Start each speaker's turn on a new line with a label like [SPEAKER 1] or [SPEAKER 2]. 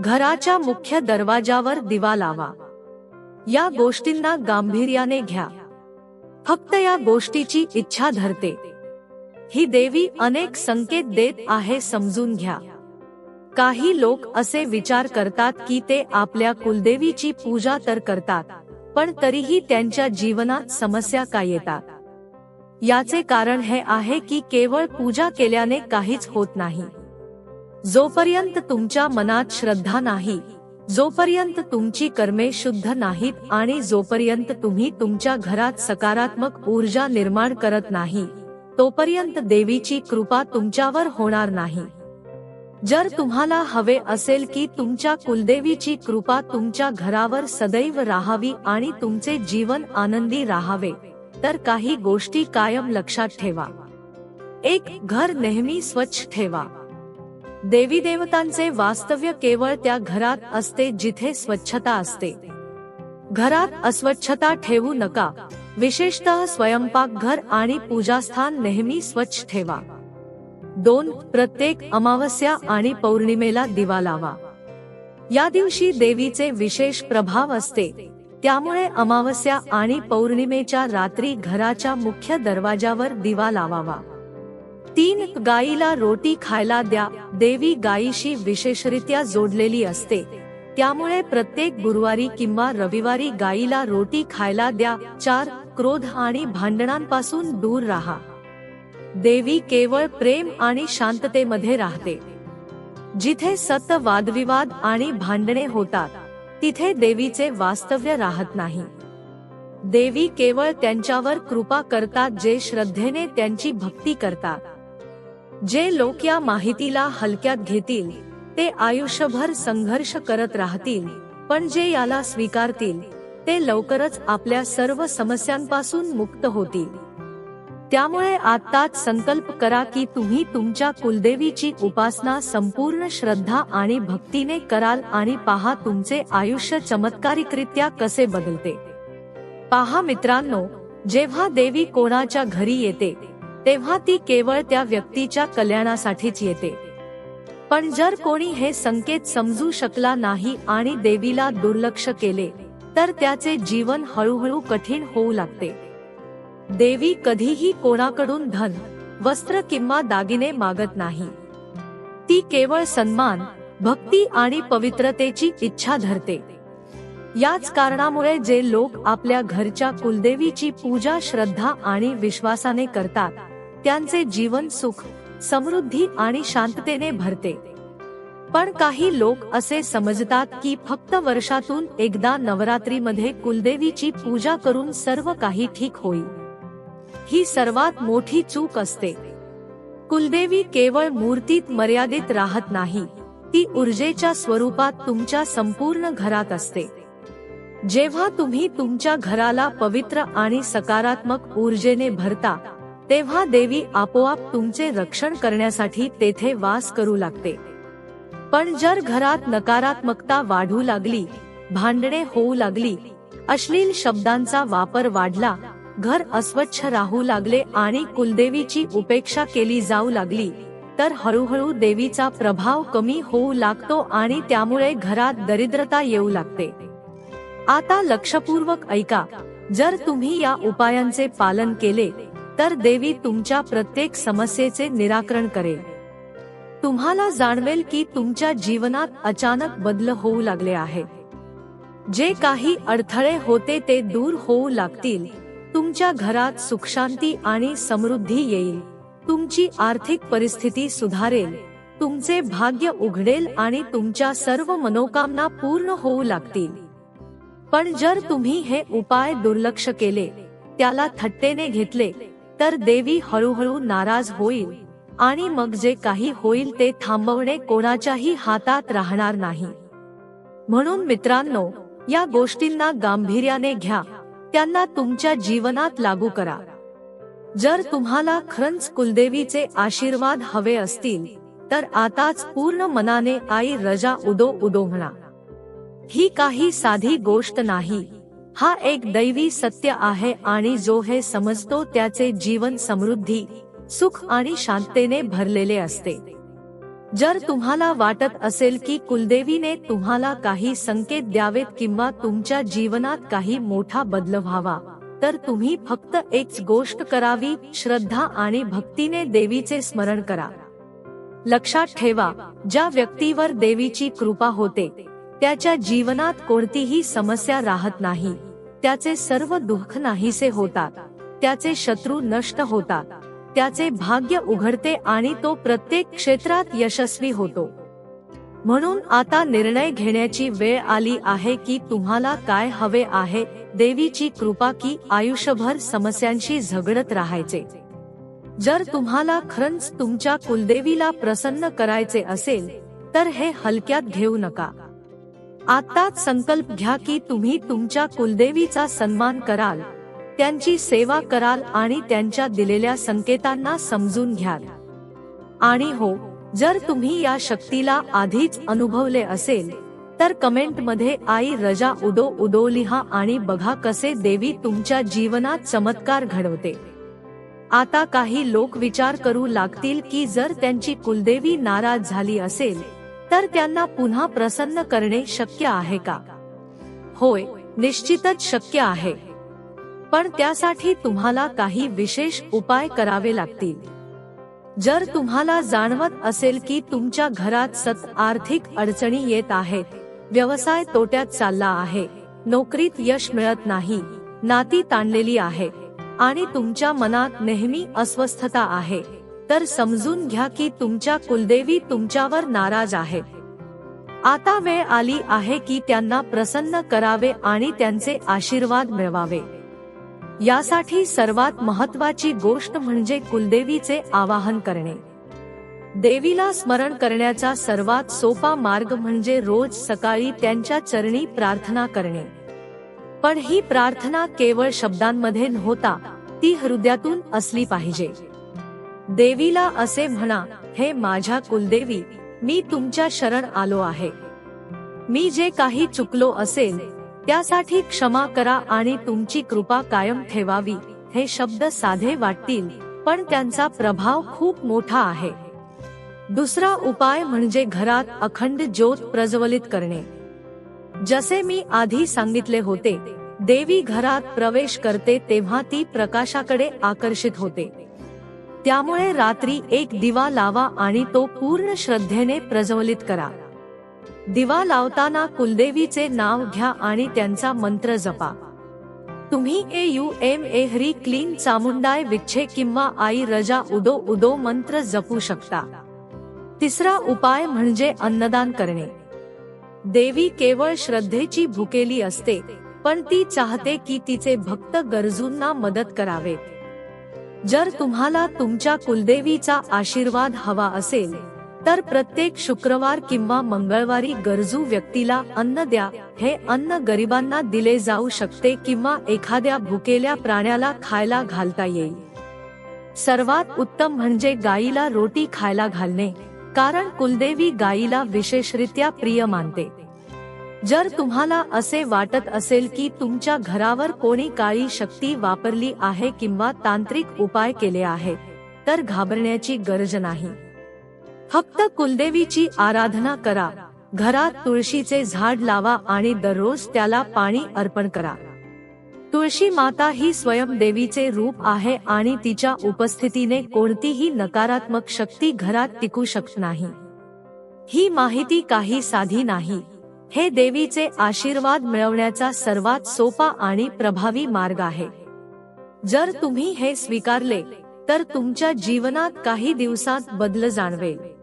[SPEAKER 1] घराच्या मुख्य दरवाजावर दिवा लावा. या गोष्टींना गांभीर्याने घ्या. फक्त या गोष्टीची इच्छा धरते. ही देवी अनेक संकेत देत आहे समजून घ्या. काही लोक असे विचार करतात की ते आपल्या कुलदेवीची पूजा तर करतात पण तरीही त्यांच्या जीवनात समस्या का येतात? याचे कारण हे आहे की केवळ पूजा केल्याने काहीच होत नाही. जोपर्यंत तुमच्या मनात श्रद्धा नाही जोपर्यंत तुमची कर्मे शुद्ध नाहीत आणि जोपर्यंत तुम्ही तुमच्या घरात सकारात्मक ऊर्जा निर्माण करत नाही तोपर्यंत देवीची कृपा तुमच्यावर होणार नाही. जर तुम्हाला हवे असेल की तुमच्या कुलदेवीची कृपा तुमच्या घरावर सदैव राहावी आणि तुमचे जीवन आनंदी राहावे तर काही गोष्टी कायम लक्षात ठेवा. एक घर नेहमी स्वच्छ ठेवा. देवी देवतांचे वास्तव्य केवळ त्या घरात असते जिथे स्वच्छता असते. घरात अस्वच्छता ठेवू नका. विशेषतः स्वयंपाकघर आणि पूजास्थान नेहमी स्वच्छ ठेवा. दोन प्रत्येक अमावस्या आणि पौर्णिमेला दिवा लावा. या दिवशी देवीचे विशेष प्रभाव असते. त्यामुळे अमावस्या आणि पौर्णिमेच्या रात्री घराच्या मुख्य दरवाजावर दिवा लावावा. तीन गाईला रोटी खायला द्या देवी गायीशी विशेषरित्या जोडलेली असते. त्यामुळे प्रत्येक गुरुवारी किंवा रविवारी गाईला रोटी खायला द्या चार क्रोध आणि भांडणांपासून दूर राहा. देवी केवळ प्रेम आणि शांततेमध्ये राहते. जिथे सत वादविवाद आणि भांडणे होतात तिथे देवीचे वास्तव्य राहत नाही. देवी केवळ त्यांच्यावर कृपा करतात जे श्रद्धेने त्यांची भक्ती करतात. जे लोक या माहितीला हलक्यात घेतील ते आयुष्यभर संघर्ष करत राहतील पण जे याला स्वीकारतील ते लवकरच आपल्या सर्व समस्यांपासून मुक्त होतील. त्यामुळे आत्ताच संकल्प करा की तुम्ही तुमच्या कुलदेवीची उपासना संपूर्ण श्रद्धा आणि भक्तीने कराल आणि पहा तुमचे आयुष्य चमत्कारिकरित्या कसे बदलते. पहा मित्रांनो जेव्हा देवी कोणाच्या घरी येते तेव्हा ती केवळ त्या व्यक्तीच्या कल्याणासाठीच येते. पण जर कोणी हे संकेत समजू शकला नाही आणि देवीला दुर्लक्ष केले तर त्याचे जीवन हळूहळू कठीण होऊ लागते. देवी कधीही कोणाकडून धन वस्त्र किंवा दागिने मागत नाही. ती केवळ सन्मान भक्ती आणि पवित्रतेची इच्छा धरते. याच कारणामुळे जे लोक आपल्या घरच्या कुलदेवीची पूजा श्रद्धा आणि विश्वासाने करतात त्यांचे जीवन सुख समृद्धी आणि शांततेने भरते. पण काही लोक असे समजतात की फक्त वर्षातून एकदा नवरात्रीमध्ये कुलदेवीची पूजा करून सर्व काही ठीक होईल. ही सर्वात मोठी चूक असते. कुलदेवी केवळ मूर्तीत मर्यादित राहत नाही ती ऊर्जेच्या स्वरूपात तुमच्या संपूर्ण घरात असते. जेव्हा तुम्ही तुमच्या घराला पवित्र आणि सकारात्मक ऊर्जेने भरता तेव्हा देवी आपोआप तुमचे रक्षण करण्यासाठी तेथे वास करू लागते. पण जर घरात नकारात्मकता वाढू लागली भांडणे होऊ लागली अश्लील शब्दांचा वापर वाढला घर अस्वच्छ राहू लागले आणि कुलदेवीची उपेक्षा केली जाऊ लागली तर हळूहळू देवीचा प्रभाव कमी होऊ लागतो आणि त्यामुळे घरात दरिद्रता येऊ लागते. आता लक्षपूर्वक ऐका जर तुम्ही या उपायांचे पालन केले तर देवी तुमच्या प्रत्येक समस्येचे निराकरण करेल. तुम्हाला जाणवेल की तुमच्या जीवनात अचानक बदल होऊ लागले आहे जे काही अडथळे होते ते दूर होऊ लागतील. तुमच्या घरात सुखशांती आणि समृद्धी येईल. तुमची आर्थिक परिस्थिती सुधारेल. तुमचे भाग्य उघडेल आणि तुमच्या सर्व मनोकामना पूर्ण होऊ लागतील. पण जर तुम्ही हे उपाय दुर्लक्ष केले त्याला थट्टेने घेतले तर देवी हळूहळू नाराज होईल. आणि मग जे काही होईल ते थांबवणे कोणाच्याही हातात राहणार नाही. म्हणून मित्रांनो या गोष्टींना गांभीर्याने घ्या. त्यांना तुमच्या जीवनात लागू करा. जर तुम्हाला खरंच कुलदेवीचे आशीर्वाद हवे असतील तर आताच पूर्ण मनाने आई रजा उदो उदो म्हणा. ही काही साधी गोष्ट नाही. हा एक दैवी सत्य आहे आणि जो हे समजतो त्याचे जीवन समृद्धी सुख आणि शांततेने भरलेले असते. जर तुम्हाला वाटत असेल की कुलदेवीने तुम्हाला काही संकेत द्यावेत किंवा तुमच्या जीवनात काही मोठा बदल व्हावा तर तुम्ही फक्त एक गोष्ट करावी श्रद्धा आणि भक्तीने देवीचे स्मरण करा. लक्षात ठेवा ज्या व्यक्तीवर देवीची कृपा होते त्याच्या जीवनात कोणतीही समस्या राहत नाही. त्याचे सर्व दुःख नाहीसे होतात. त्याचे शत्रू नष्ट होतात. त्याचे भाग्य उघडते आणि तो प्रत्येक क्षेत्रात यशस्वी होतो. म्हणून आता निर्णय घेण्याची वेळ आली आहे की तुम्हाला काय हवे आहे देवीची कृपा की आयुष्यभर समस्यांशी झगडत राहायचे. जर तुम्हाला खरंच तुमच्या कुलदेवीला प्रसन्न करायचे असेल तर हे हलक्यात घेऊ नका. आताच संकल्प घ्या की तुम्ही तुमच्या कुलदेवीचा सन्मान कराल त्यांची सेवा कराल आणि त्यांच्या दिलेल्या संकेतांना समजून घ्याल. आणि हो जर तुम्ही या शक्तीला आधीच अनुभवले असेल तर कमेंटमध्ये आई रजा उदो उदो लिहा आणि बघा कसे देवी तुमच्या जीवनात चमत्कार घडवते. आता काही लोक विचार करू लागतील की जर त्यांची कुलदेवी नाराज झाली असेल तर त्यांना पुन्हा प्रसन्न करणे शक्य आहे का? होय निश्चितच शक्य आहे. पण त्यासाठी तुम्हाला काही विशेष उपाय करावे लागतील. जर तुम्हाला जाणवत असेल की तुमच्या घरात सत आर्थिक अडचणी येत आहेत व्यवसाय तोट्यात चालला आहे नोकरीत यश मिळत नाही नाती ताणलेली आहे आणि तुमच्या मनात नेहमी अस्वस्थता आहे तर समजून घ्या की तुमच्या कुलदेवी तुमच्यावर नाराज आहे. आता वेळ आली आहे की त्यांना प्रसन्न करावे आणि त्यांचे आशीर्वाद मिळवावे. यासाठी सर्वात महत्वाची गोष्ट म्हणजे कुलदेवीचे आवाहन करणे. देवीला स्मरण करण्याचा सर्वात सोपा मार्ग म्हणजे रोज सकाळी त्यांच्या चरणी प्रार्थना करणे. पण ही प्रार्थना केवळ शब्दांमध्ये नव्हता ती हृदयातून असली पाहिजे. देवीला असे म्हणा हे माझ्या कुलदेवी मी तुमच्या शरण आलो आहे. मी जे काही चुकलो असेल त्यासाठी क्षमा करा आणि तुमची कृपा कायम ठेवावी. हे शब्द साधे वाटतील पण त्यांचा प्रभाव खूप मोठा आहे. दुसरा उपाय म्हणजे घरात अखंड ज्योत प्रज्वलित करणे. जसे मी आधी सांगितले होते देवी घरात प्रवेश करते तेव्हा ती प्रकाशाकडे आकर्षित होते. त्यामुळे रात्री एक दिवा लावा आणि तो पूर्ण श्रद्धेने प्रज्वलित करा. दिवा लावताना कुलदेवीचे नाव घ्या आणि त्यांचा मंत्र जपा. तुम्ही ए यू एम ए हरी क्लीन चामुंडाय विच्छे किंवा आई रजा उदो उदो मंत्र जपू शकता. तिसरा उपाय म्हणजे अन्नदान करणे. देवी केवळ श्रद्धेची भुकेली असते पण ती चाहते की तिचे भक्त गरजूंना मदत करावेत. जर तुम्हाला तुमच्या कुलदेवीचा आशीर्वाद हवा असेल तर प्रत्येक शुक्रवार किंवा मंगळवारी गरजू व्यक्तीला अन्न द्या. हे अन्न गरिबांना दिले जाऊ शकते किंवा एखाद्या भुकेल्या प्राण्याला खायला घालता येईल. सर्वात उत्तम म्हणजे गाईला रोटी खायला घालणे कारण कुलदेवी गाईला विशेषरित्या प्रिय मानते. जर तुम्हाला असे वाटत असेल की तुमच्या घरावर कोणी काळी शक्ती वापरली आहे किंवा तांत्रिक उपाय केले आहे तर घाबरण्याची गरज नाही. फक्त कुलदेवीची आराधना करा. घरात तुळशीचे झाड लावा आणि दररोज त्याला पाणी अर्पण करा. तुळशी माता ही स्वयं देवीचे रूप आहे आणि तिच्या उपस्थितीने कोणतीही नकारात्मक शक्ती घरात टिकू शकत नाही. ही माहिती काही साधी नाही. हे देवीचे आशीर्वाद मिळवण्याचा सर्वात सोपा आणि प्रभावी मार्ग आहे. जर तुम्ही हे स्वीकारले तर तुमच्या जीवनात काही दिवसात बदल जाणवेल.